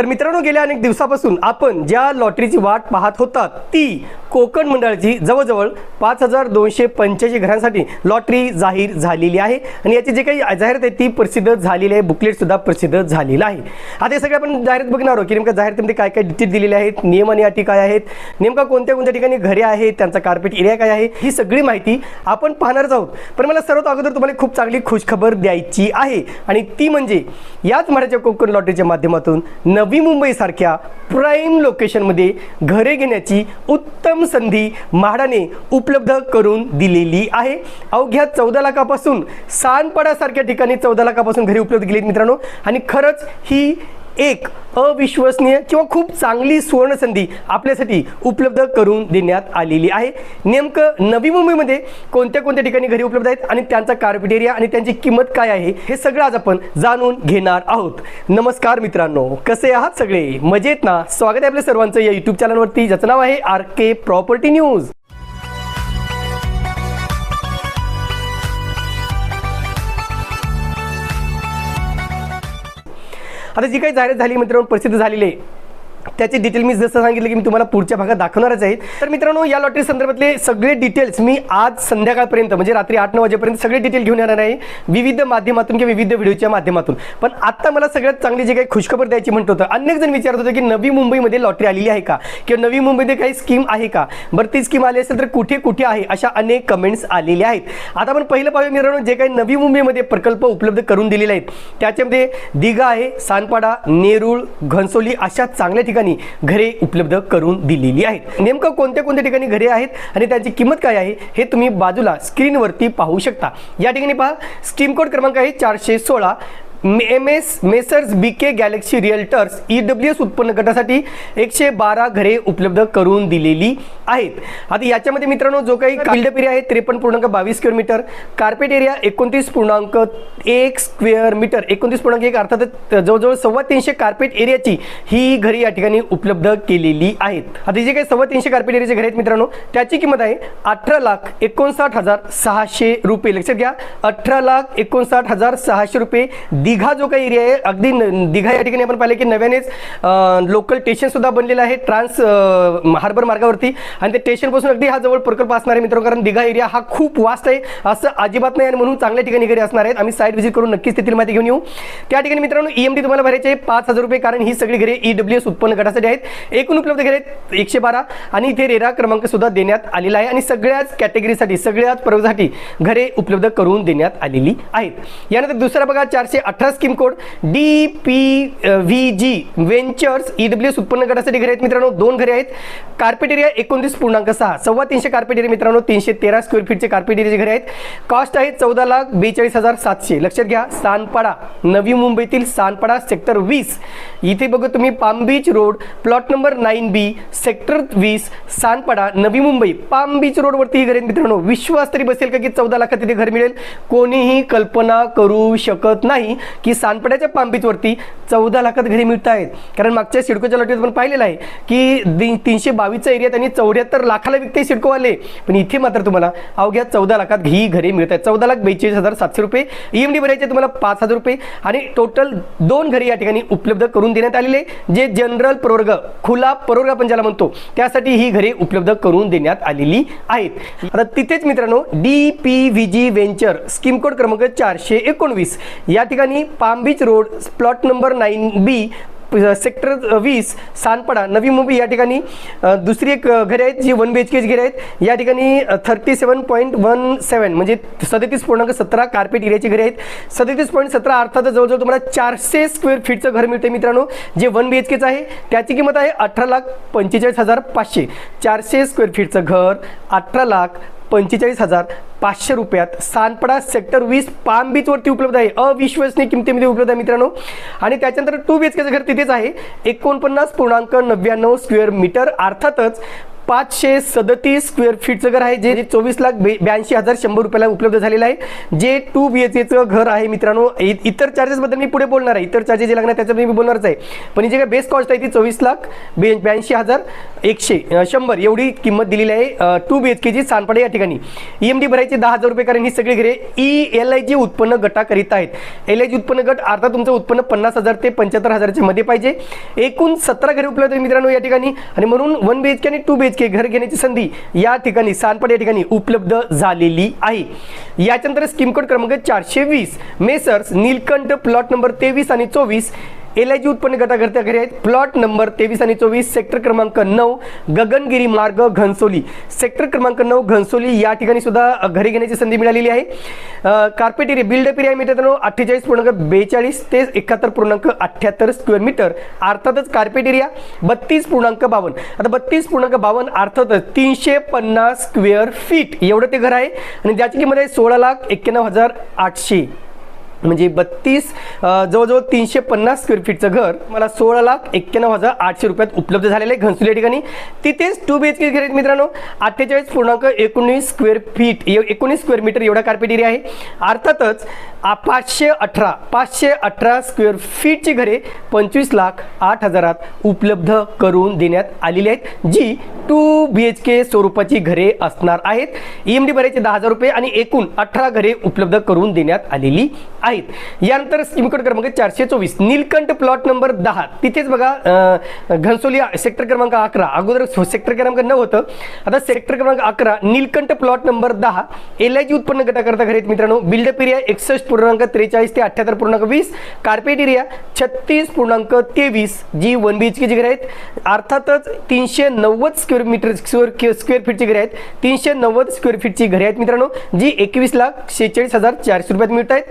तर मित्रांनो गेल्या अनेक दिवसापासून आपण ज्या लॉटरीची वाट पाहत होता ती कोकण मंडळाची जवळजवळ पाच हजार दोनशे पंच्याऐंशी घरांसाठी लॉटरी जाहीर झालेली आहे. आणि याची जे काही जाहिरात आहे ती प्रसिद्ध झालेली आहे बुकलेट सुद्धा प्रसिद्ध झालेलं आहे. आता हे सगळे आपण जाहिरात बघणार आहोत की नेमका जाहिरातीमध्ये काय काय डिटेल दिलेले आहेत नियम आणि अटी काय आहेत नेमका कोणत्या कोणत्या ठिकाणी घरे आहेत त्यांचा कार्पेट एरिया काय आहे ही सगळी माहिती आपण पाहणारच आहोत. पण मला सर्वात अगोदर तुम्हाला खूप चांगली खुशखबर द्यायची आहे. आणि ती म्हणजे याच मराठीच्या कोकण लॉटरीच्या माध्यमातून नव मुंबईसारख्या प्राईम लोकेशनमध्ये घरे घेण्याची उत्तम संधी म्हाडाने उपलब्ध करून दिलेली आहे. अवघ्या चौदा लाखापासून सानपाडासारख्या ठिकाणी चौदा लाखापासून घरे उपलब्ध केली मित्रांनो. आणि खरंच ही एक अविश्वसनीय किंवा खूप चांगली सुवर्ण संधी आपल्यासाठी उपलब्ध करून देण्यात आलेली आहे. नेमकं नवी मुंबईमध्ये कोणत्या कोणत्या ठिकाणी घरी उपलब्ध आहेत आणि त्यांचा कार्पेटेरिया आणि त्यांची किंमत काय आहे हे सगळं आज आपण जाणून घेणार आहोत. नमस्कार मित्रांनो कसे आहात सगळे? मजेत ना? स्वागत आहे आपल्या सर्वांचं या युट्यूब चॅनलवरती ज्याचं नाव आहे आर के प्रॉपर्टी न्यूज आता जी काही जाहिरात झाली मित्रांनो प्रसिद्ध झालेली आहे. त्याचे डिटेल मी जसं सांगितलं की मी तुम्हाला पुढच्या भागात दाखवणारच आहे. तर मित्रांनो या लॉटरी संदर्भातले सगळे डिटेल्स मी आज संध्याकाळपर्यंत म्हणजे रात्री आठ नऊ वाजेपर्यंत सगळे डिटेल घेऊन येणार आहे. विविध माध्यमातून किंवा विविध व्हिडिओच्या माध्यमातून. पण आता मला सगळ्यात चांगली जी काही खुशखबर द्यायची म्हणत होतं अनेक जण विचारत होते की नवी मुंबईमध्ये लॉटरी आलेली आहे का? किंवा नवी मुंबईमध्ये काही स्कीम आहे का? बरं ती स्कीम आली असेल तर कुठे कुठे आहे? अशा अनेक कमेंट्स आलेल्या आहेत. आता आपण पहिलं पाहूया मित्रांनो जे काही नवी मुंबईमध्ये प्रकल्प उपलब्ध करून दिलेले आहेत. त्याच्यामध्ये दिघा आहे सानपाडा नेरूळ घनसोली अशा चांगल्या ठिकाणी घरे उपलब्ध करून दिलेली आहेत. नेमकं कोणत्या कोणत्या ठिकाणी घरे आहेत आणि त्यांची किंमत काय आहे हे तुम्ही बाजूला स्क्रीनवरती पाहू शकता. या ठिकाणी पहा स्टीम कोड क्रमांक आहे चारशे सोळा. M S messrs B K galaxy realtors E W S उत्पन्न गटासाठी एकशे बारा घरे उपलब्ध करून दिलेली आहेत. आता याच्यामध्ये मित्रांनो जो काही बिल्डअप एरिया आहे त्रेपन्न पूर्णांक बावीस स्क्वेअर मीटर कार्पेट एरिया एकोणतीस पूर्णांक एक स्क्वेअर मीटर एकोणतीस पूर्णांक एक अर्थात जवळजवळ सव्वा तीनशे कार्पेट एरियाची ही घरे या ठिकाणी उपलब्ध केलेली आहेत. आता जे काही सव्वा तीनशे कार्पेट एरियाचे घरे आहेत मित्रांनो त्याची किंमत आहे अठरा लाख एकोणसाठ हजार सहाशे रुपये. लक्षात घ्या अठरा लाख एकोणसाठ हजार सहाशे रुपये दिघा जो काही एरिया आहे अगदी न- दिघा या ठिकाणी आपण पाहिलं की नव्यानेच लोकल स्टेशन सुद्धा बनलेलं आहे ट्रान्स हार्बर मार्गावरती. आणि ते स्टेशनपासून अगदी हा जवळ प्रकल्प असणार आहे मित्रांनो कारण दिघा एरिया हा खूप वास्ट आहे असं अजिबात नाही आणि म्हणून चांगल्या ठिकाणी घरी असणार आहेत. आम्ही साईट व्हिजिट करून नक्कीच तेथील माहिती घेऊन येऊ. त्या ठिकाणी मित्रांनो ईएमडी तुम्हाला भरायचे आहे पाच हजार रुपये कारण ही सगळी घरे ई डब्ल्यू एस उत्पन्न गटासाठी आहेत. एकूण उपलब्ध घरे आहेत एकशे बारा. आणि इथे रेरा क्रमांक सुद्धा देण्यात आलेला आहे आणि सगळ्याच कॅटेगरीसाठी सगळ्याच प्रयोगासाठी घरे उपलब्ध करून देण्यात आलेली आहेत. यानंतर दुसरा बघा चारशे अठरा scheme code D P V G ventures E S उत्पन्न गटासाठी घरे आहेत मित्रांनो दोन घरे आहेत. कार्पेट एरिया एकोणतीस पूर्णांक सहा सव्वा तीनशे कार्पेट एरिया मित्रांनो तीनशे तेरा स्क्वेअर फीटचे कार्पेट एरियाचे घरे आहेत. कॉस्ट आहे चौदा लाख बेचाळीस हजार सातशे. लक्षात घ्या सानपाडा नवी मुंबईतील सानपाडा सेक्टर वीस. इथे बघू तुम्ही palm beach road plot number nine B sector वीस सानपाडा नवी मुंबई. पाम बीच रोडवरती ही घरे आहेत मित्रांनो. विश्वास तरी बसेल का की चौदा लाखात तिथे घर मिळेल? कोणीही कल्पना करू शकत नाही. की सानपड्याच्या पामबीचवरती चौदा लाखात घरे मिळत आहेत. कारण मागच्या सिडकोच्या लॉटीत पण पाहिलेलं आहे की तीनशे बावीसचा एरिया त्यांनी चौऱ्याहत्तर लाखाला विकते सिडकोवाले पण इथे मात्र तुम्हाला अवघ्या चौदा लाखात ही घरे मिळत आहेत. चौदा लाख बेचाळीस हजार सातशे रुपये ईएमडी भरायचे तुम्हाला पाच हजार रुपये. आणि टोटल दोन घरे या ठिकाणी उपलब्ध करून देण्यात आलेले जे जनरल प्रवर्ग खुला प्रवर्ग आपण ज्याला म्हणतो त्यासाठी ही घरे उपलब्ध करून देण्यात आलेली आहेत. आता तिथेच मित्रांनो D P V G venture scheme code क्रमांक चारशे एकोणवीस. या ठिकाणी palm beach road plot number nine B sector वीस सानपडा नवी मुंबई या ठिकाणी दुसरी एक घरे आहेत जी वन बी एच केच घरे आहेत. या ठिकाणी thirty seven point one seven म्हणजे सदतीस पूर्णांक सतरा कार्पेट एरियाची घरे आहेत. सदतीस पॉईंट सतरा अर्थात जवळजवळ तुम्हाला चारशे स्क्वेअर फीटचं घर मिळते मित्रांनो जे वन बी एच केचं आहे. त्याची किंमत आहे अठरा लाख पंचेचाळीस हजार पाचशे. चारशे स्क्वेअर फीटचं घर अठरा लाख पंचेचाळीस हजार पाचशे रुपयात. सानपडा सेक्टर वीस पाम बीचवरती उपलब्ध आहे. अविश्वसनीय किमतीमध्ये उपलब्ध आहे मित्रांनो. आणि त्याच्यानंतर टू बी एच केचं घर तिथेच आहे. एकोणपन्नास पूर्णांक नव्याण्णव स्क्वेअर मीटर अर्थातच पाचशे सदतीस स्क्वेअर फीटचं घर आहे जे चोवीस लाख बे- ब्याऐंशी हजार शंभर रुपयाला उपलब्ध झालेलं आहे. जे टू बी एच एचं घर आहे मित्रांनो इतर चार्जेसबद्दल मी पुढे बोलणार आहे. इतर चार्जेस जे लागणार त्याच्याबद्दल मी बोलणारच आहे. पण जे काय बेस्ट कॉस्ट आहे ती चोवीस लाख बे ब्याऐंशी हजार एकशे शंभर एवढी किंमत दिलेली आहे टू बी एच केची सानपाडे या ठिकाणी. ई एम डी भरायची दहा हजार रुपये कारण ही सगळी घरे ई एल आय जी उत्पन्न गटाकरिता आहेत. एल आय जी उत्पन्न गट अर्थात तुमचं उत्पन्न पन्नास हजार ते पंच्याहत्तर हजारच्या मध्ये पाहिजे. एकूण सतरा घरे उपलब्ध आहेत मित्रांनो या ठिकाणी. आणि म्हणून वन बी एच के आणि टू बी एच के घर घेण्याची संधी या ठिकाणी सानपड या ठिकाणी उपलब्ध झालेली आहे. याच्यानंतर स्कीम कोड क्रमांक चारशे वीस. मेसर्स नीलकंठ प्लॉट नंबर तेवीस आणि चोवीस एल आय जी उत्पन्न गटाकरता घरे आहेत. प्लॉट नंबर तेवीस आणि चोवीस सेक्टर क्रमांक नऊ गगनगिरी मार्ग घनसोली. सेक्टर क्रमांक नऊ घनसोली या ठिकाणी सुद्धा घरी घरे घेण्याची संधी मिळालेली आहे. कार्पेट एरिया बिल्डअप एरिया मित्रांनो अठ्ठेचाळीस पूर्णांक बेचाळीस ते एकाहत्तर पूर्णांक अठ्ठ्याहत्तर स्क्वेअर मीटर अर्थातच कार्पेट एरिया बत्तीस पूर्णांक बावन्न. आता बत्तीस पूर्णांक बावन्न अर्थातच तीनशे पन्नास स्क्वेअर फीट एवढं ते घर आहे. आणि ज्याची किंमत आहे सोळा लाख एक्क्याण्णव हजार आठशे. म्हणजे बत्तीस जवळजवळ तीनशे पन्नास स्क्वेअर फीटचं घर मला सोळा लाख एक्क्याण्णव हजार आठशे रुपयात उपलब्ध झालेलं आहे घनसोली या ठिकाणी. तिथेच टू बी एच के घर आहेत मित्रांनो. अठ्ठेचाळीस पूर्णांक एकोणीस स्क्वेअर फीट एकोणीस स्क्वेअर मीटर एवढा कार्पेट एरिया आहे. अर्थातच पाचशे अठरा पाचशे अठरा स्क्वेअर फीटची घरे पंचवीस लाख आठ हजारात उपलब्ध करून देण्यात आलेली आहेत जी टू बी एच के स्वरूपाची घरे असणार आहेत. ई एम डी भरायचे दहा हजार रुपये आणि एकूण अठरा घरे उपलब्ध करून देण्यात आलेली आहेत. यानंतर स्कीमकोड क्रमांक चारशे चोवीस नीलकंठ प्लॉट नंबर दहा. तिथेच बघा घनसोली सेक्टर क्रमांक अकरा. अगोदर सेक्टर क्रमांक नऊ होतं. आता सेक्टर क्रमांक अकरा नीलकंठ प्लॉट नंबर दहा. एल आय जी उत्पन्न गटाकरता घरे आहेत मित्रांनो. बिल्डअप एरिया एकसष्ट पूर्णांक त्रेचाळीस ते अठ्ठ्याहत्तर पूर्णांक वीस. कार्पेट एरिया छत्तीस पूर्णांक तेवीस. जी वन बी एच के जी घरे आहेत. अर्थातच तीनशे नव्वद स्क्वेअर मीटर स्क्वेअर स्क्वेअर फीटची घरे आहेत. तीनशे नव्वद स्क्वेअर फीटची घरे आहेत मित्रांनो जी एकवीस लाख शेहेचाळीस हजार चारशे रुपयात मिळत आहेत.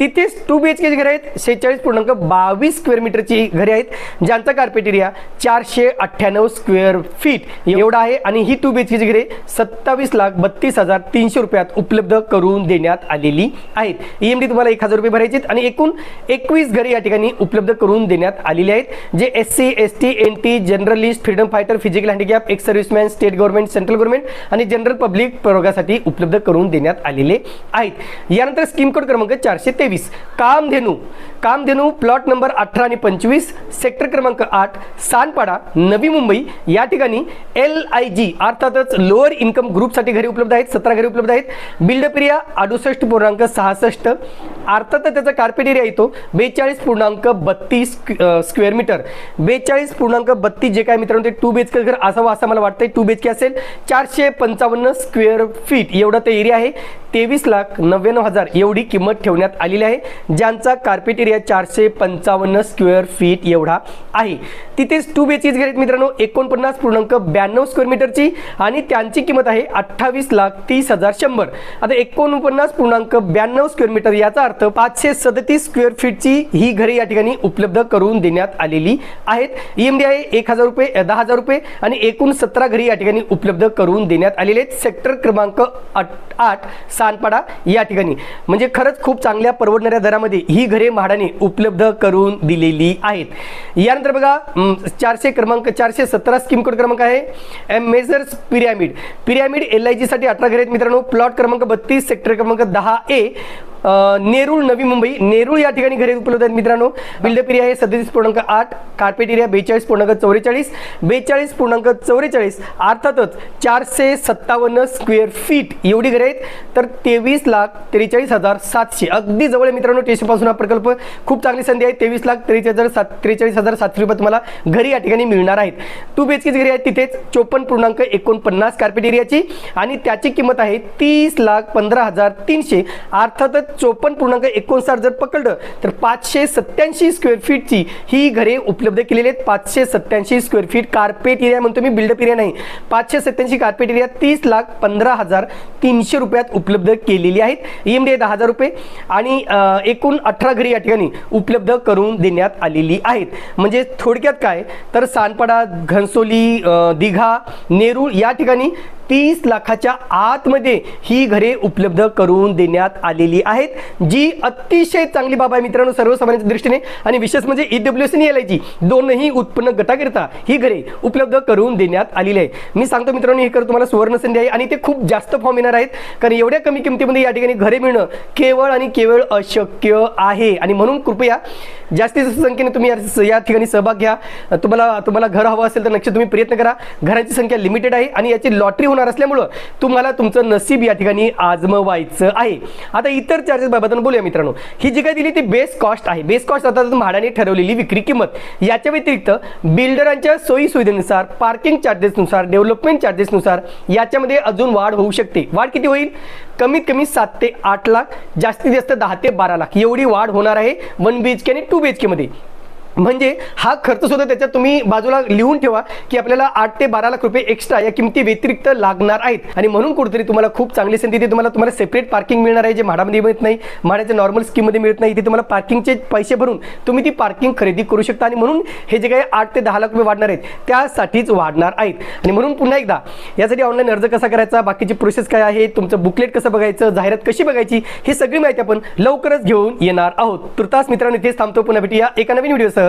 तिथेच टू बी एच केची घरे आहेत. शेहेचाळीस पूर्णांक बावीस स्क्वेअर मीटरची घरे आहेत. ज्यांचा कार्पेट एरिया चारशे अठ्ठ्याण्णव स्क्वेअर फीट एवढा आहे. आणि ही टू बी एच केची घरे सत्तावीस लाख बत्तीस हजार तीनशे रुपयात उपलब्ध करून देण्यात आलेली आहेत. ई एम डी तुम्हाला एक हजार रुपये भरायचे आहेत आणि एकूण एकवीस घरे या ठिकाणी उपलब्ध करून देण्यात आलेली आहेत. जे S C S T N T journalist freedom fighter physical handicap ex serviceman state government central government आणि जनरल पब्लिक प्रयोगासाठी उपलब्ध करून देण्यात आलेले आहेत. यानंतर स्कीम कोड क्रमांक चारशे तेवीस. कामधेनू. कामधेनू प्लॉट नंबर अठरा आणि पंचवीस सेक्टर क्रमांक आठ सानपाडा नवी मुंबई. या ठिकाणी एल आय जी अर्थातच लोअर इन्कम ग्रुपसाठी घरी उपलब्ध आहेत सतरा घरी उपलब्ध आहेत. बिल्डप्रिया अडुसष्ट पूर्णांक सहासष्ट. अर्थातच त्याचा कार्पेट एरिया येतो बेचाळीस पूर्णांक बत्तीस स्क्वेअर मीटर बेचाळीस पूर्णांक बत्तीस जे काय मित्रांनो ते टू बी एच घर असावं असं मला वाटतंय. टू बी एच के असेल. चारशे पंचावन्न स्क्वेअर फीट एवढा ते एरिया आहे. तेवीस लाख नव्याण्णव हजार एवढी किंमत ठेवण्यात आलेली आहे ज्यांचा कार्पेट एरिया चारशे पंचावन्न स्क्वेअर फीट एवढा आहे. तिथेच टू बेचीज घर मित्रांनो एकोणपन्नास पूर्णांक ब्याण्णव स्क्वेअर मीटरची आणि त्यांची किंमत आहे अठ्ठावीस लाख तीस हजार शंभर. आता एकोणपन्नास पूर्णांक ब्याण्णव स्क्वेअर मीटर याचा अर्थ पाचशे सदतीस स्क्वेअर फीटची ही घरे या ठिकाणी उपलब्ध करून देण्यात आलेली आहेत. ई एम डी आहे एक हजार रुपये दहा हजार रुपये आणि एकूण सतरा घरी या ठिकाणी उपलब्ध करून देण्यात आलेले आहेत. सेक्टर क्रमांक आठ आठ सानपाडा या ठिकाणी. म्हणजे खरंच खूप चांगल्या परवडणाऱ्या दरामध्ये ही घरे म्हाडाने उपलब्ध करून दिलेली आहेत. यानंतर बघा चारशे क्रमांक चारशे सतरा स्कीम कोड क्रमांक आहे. Majors pyramid pyramid L I जीसाठी अठरा घरे आहेत मित्रांनो. प्लॉट क्रमांक बत्तीस सेक्टर क्रमांक दहा ए नेरूळ नवी मुंबई. नेरूळ या ठिकाणी घरे उपलब्ध आहेत मित्रांनो. बिल्डअप एरिया आहे सदतीस पूर्णांक आठ कार्पेट एरिया बेचाळीस पूर्णांक चौवेचाळीस बेचाळीस पूर्णांक चौवेचाळीस. अर्थातच चारशे सत्तावन्न स्क्वेअर फीट एवढी घरे आहेत. तर तेवीस लाख त्रेचाळीस हजार सातशे. अगदी जवळ आहे मित्रांनो स्टेशनपासून हा प्रकल्प. खूप चांगली संधी आहे. तेवीस लाख त्रेचाळीस हजार सात त्रेचाळीस हजार सातशे रुपये तुम्हाला घरी या ठिकाणी मिळणार आहेत. टू बी एच घरी आहेत तिथेच. चोपन्न पूर्णांक एकोणपन्नास कार्पेट एरियाची आणि त्याची किंमत आहे तीस लाख पंधरा हजार तीनशे. अर्थातच चोपन्न पूर्णांक एकोणसाठ जर पकडलं तर पाचशे सत्याऐंशी स्क्वेअर फीटची ही घरे उपलब्ध केलेली आहेत. पाचशे सत्याऐंशी स्क्वेअर फीट कार्पेट एरिया म्हणतो मी बिल्डअप एरिया नाही. पाचशे सत्याऐंशी कार्पेट एरिया तीस लाख पंधरा हजार तीनशे रुपयात उपलब्ध केलेली आहेत. ई एम डी दहा हजार रुपये. आणि एकूण अठरा घरी या ठिकाणी उपलब्ध करून देण्यात आलेली आहेत. म्हणजे थोडक्यात काय? तर सानपाडा घनसोली दिघा नेरूळ या ठिकाणी तीस लाखाच्या आतमध्ये ही घरे उपलब्ध करून देण्यात आलेली आहेत जी अतिशय चांगली बाब आहे मित्रांनो सर्वसामान्यांच्या दृष्टीने. आणि विशेष म्हणजे ईडब्ल्यू एस आणि एल आयची दोनही उत्पन्न गटाकरिता ही घरे उपलब्ध करून देण्यात आलेली आहे मी सांगतो मित्रांनो हे कर तुम्हाला सुवर्ण संधी आहे आणि ते खूप जास्त फॉर्म येणार आहेत. कारण एवढ्या कमी किमतीमध्ये या ठिकाणी घरे मिळणं केवळ आणि केवळ अशक्य आहे. आणि म्हणून कृपया जास्तीत जास्त संख्येने तुम्ही या- ठिकाणी सहभाग घ्या. तुम्हाला तुम्हाला घर हवं असेल तर नक्की तुम्ही प्रयत्न करा. घरांची संख्या लिमिटेड आहे आणि याची लॉटरी होणार असल्यामुळं तुम्हाला तुमचं नसीब या ठिकाणी आजमवायचं आहे. आता इतर चार्जेस बाबत बोलूया मित्रांनो. ही जी काय दिली ती बेस कॉस्ट आहे. बेस कॉस्ट आता म्हाडाने ठरवलेली विक्री किंमत. याच्या व्यतिरिक्त बिल्डरांच्या सोयी सुविधेनुसार पार्किंग चार्जेसनुसार डेव्हलपमेंट चार्जेसनुसार याच्यामध्ये अजून वाढ होऊ शकते. वाढ किती होईल? कमीत कमी सात ते आठ लाख जास्तीत जास्त दहा ते बारा लाख. एवढी वाढ होणार आहे वन बी एच के आणि टू बी एच केमध्ये म्हणजे हा खर्च सुद्धा त्याच्यात तुम्ही बाजूला लिहून ठेवा की आपल्याला आठ ते बारा लाख रुपये एक्स्ट्रा या किमती व्यतिरिक्त लागणार आहेत. आणि म्हणून कुठेतरी तुम्हाला खूप चांगली संधी इथे तुम्हाला तुम्हाला सेपरेट पार्किंग मिळणार आहे जे म्हाडामध्ये मिळत नाही म्हाडाच्या नॉर्मल स्कीममध्ये मिळत नाही. इथे तुम्हाला पार्किंगचे पैसे भरून तुम्ही ती पार्किंग खरेदी करू शकता. आणि म्हणून हे जे काही आठ ते दहा लाख रुपये वाढणार आहेत त्यासाठीच वाढणार आहेत. आणि म्हणून पुन्हा एकदा यासाठी ऑनलाईन अर्ज कसा करायचा बाकीची प्रोसेस काय आहे तुमचं बुकलेट कसं बघायचं जाहिरात कशी बघायची ही सगळी माहिती आपण लवकरच घेऊन येणार आहोत. तुर्तास मित्रांनो इथेच थांबतो. पुन्हा भेटूया एका नवीन व्हिडिओसह